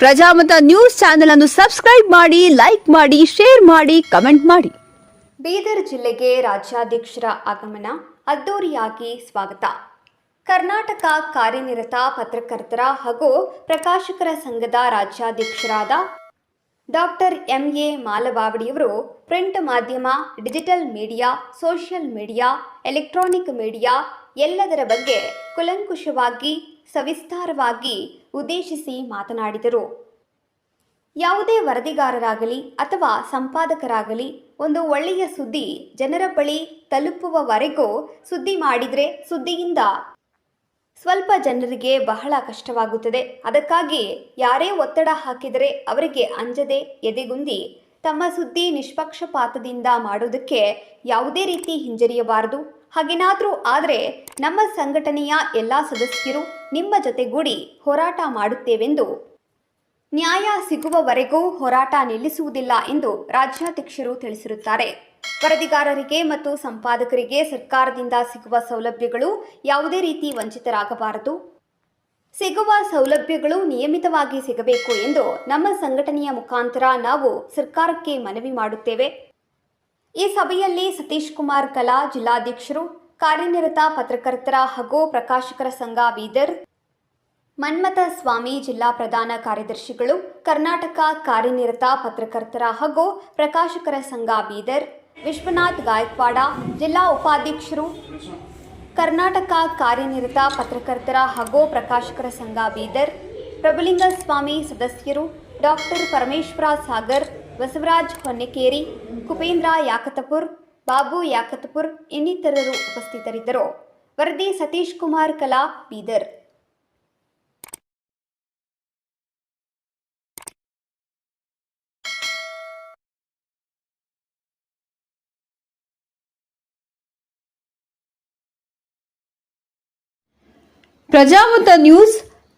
Prajamata news channel ಅನ್ನು subscribe ಮಾಡಿ, like ಮಾಡಿ, ಶೇರ್ ಮಾಡಿ, ಕಮೆಂಟ್ ಮಾಡಿ. ಬೀದರ್ ಜಿಲ್ಲೆಗೆ ರಾಜ್ಯಾಧ್ಯಕ್ಷರ ಆಗಮನ ಅದ್ದೂರಿಯಾಗಿ ಸ್ವಾಗತ. ಕರ್ನಾಟಕ ಕಾರ್ಯನಿರತ ಪತ್ರಕರ್ತರ ಹಾಗೂ ಪ್ರಕಾಶಕರ ಸಂಘದ ರಾಜ್ಯಾಧ್ಯಕ್ಷರಾದ ಡಾಕ್ಟರ್ ಎಂಎ ಮಾಲಬಾವಡಿಯವರು ಪ್ರಿಂಟ್ ಮಾಧ್ಯಮ, digital media, social media, electronic media ಎಲ್ಲದರ ಬಗ್ಗೆ ಕುಲಂಕುಷವಾಗಿ, ಸವಿಸ್ತಾರವಾಗಿ ಉದ್ದೇಶಿಸಿ ಮಾತನಾಡಿದರು. ಯಾವುದೇ ವರದಿಗಾರರಾಗಲಿ ಅಥವಾ ಸಂಪಾದಕರಾಗಲಿ ಒಂದು ಒಳ್ಳೆಯ ಸುದ್ದಿ ಜನರ ಬಳಿ ತಲುಪುವವರೆಗೂ ಸುದ್ದಿ ಮಾಡಿದರೆ ಸುದ್ದಿಯಿಂದ ಸ್ವಲ್ಪ ಜನರಿಗೆ ಬಹಳ ಕಷ್ಟವಾಗುತ್ತದೆ. ಅದಕ್ಕಾಗಿ ಯಾರೇ ಒತ್ತಡ ಹಾಕಿದರೆ ಅವರಿಗೆ ಅಂಜದೆ ಎದೆಗುಂದಿ ತಮ್ಮ ಸುದ್ದಿ ನಿಷ್ಪಕ್ಷಪಾತದಿಂದ ಮಾಡೋದಕ್ಕೆ ಯಾವುದೇ ರೀತಿ ಹಿಂಜರಿಯಬಾರದು. ಹಾಗೇನಾದರೂ ಆದರೆ ನಮ್ಮ ಸಂಘಟನೆಯ ಎಲ್ಲ ಸದಸ್ಯರು ನಿಮ್ಮ ಜೊತೆಗೂಡಿ ಹೋರಾಟ ಮಾಡುತ್ತೇವೆಂದು. ನ್ಯಾಯ ಸಿಗುವವರೆಗೂ ಹೋರಾಟ ನಿಲ್ಲಿಸುವುದಿಲ್ಲ ಎಂದು ರಾಜ್ಯಾಧ್ಯಕ್ಷರು ತಿಳಿಸಿರುತ್ತಾರೆ. ವರದಿಗಾರರಿಗೆ ಮತ್ತು ಸಂಪಾದಕರಿಗೆ ಸರ್ಕಾರದಿಂದ ಸಿಗುವ ಸೌಲಭ್ಯಗಳು ಯಾವುದೇ ರೀತಿ ವಂಚಿತರಾಗಬಾರದು. ಸಿಗುವ ಸೌಲಭ್ಯಗಳು ನಿಯಮಿತವಾಗಿ ಸಿಗಬೇಕು ಎಂದು ನಮ್ಮ ಸಂಘಟನೆಯ ಮುಖಾಂತರ ನಾವು ಸರ್ಕಾರಕ್ಕೆ ಮನವಿ ಮಾಡುತ್ತೇವೆ. ಈ ಸಭೆಯಲ್ಲಿ ಸತೀಶ್ ಕುಮಾರ್ ಕಲಾ ಜಿಲ್ಲಾಧ್ಯಕ್ಷರು, ಕಾರ್ಯನಿರತ ಪತ್ರಕರ್ತರ ಹಾಗೂ ಪ್ರಕಾಶಕರ ಸಂಘ ಬೀದರ್, ಮನ್ಮಥ ಸ್ವಾಮಿ ಜಿಲ್ಲಾ ಪ್ರಧಾನ ಕಾರ್ಯದರ್ಶಿಗಳು, ಕರ್ನಾಟಕ ಕಾರ್ಯನಿರತ ಪತ್ರಕರ್ತರ ಹಾಗೂ ಪ್ರಕಾಶಕರ ಸಂಘ ಬೀದರ್, ವಿಶ್ವನಾಥ್ ಗಾಯಕ್ವಾಡ, ಜಿಲ್ಲಾ ಉಪಾಧ್ಯಕ್ಷರು, ಕರ್ನಾಟಕ ಕಾರ್ಯನಿರತ ಪತ್ರಕರ್ತರ ಹಾಗೂ ಪ್ರಕಾಶಕರ ಸಂಘ ಬೀದರ್ ಪ್ರಭುಲಿಂಗ ಸ್ವಾಮಿ ಸದಸ್ಯರು, ಡಾಕ್ಟರ್ ಪರಮೇಶ್ವರ ಸಾಗರ್ ಬಸವರಾಜ್ ಹೊನ್ನೆಕೇರಿ, ಕುಪೇಂದ್ರ ಯಾಕತಪುರ್, ಬಾಬು ಯಾಕತಪುರ್ ಇನ್ನಿತರರು ಉಪಸ್ಥಿತರಿದ್ದರು. ವರದಿ ಸತೀಶ್ ಕುಮಾರ್ ಕಲಾ, ಬೀದರ್. ಪ್ರಜಾಮತ ನ್ಯೂಸ್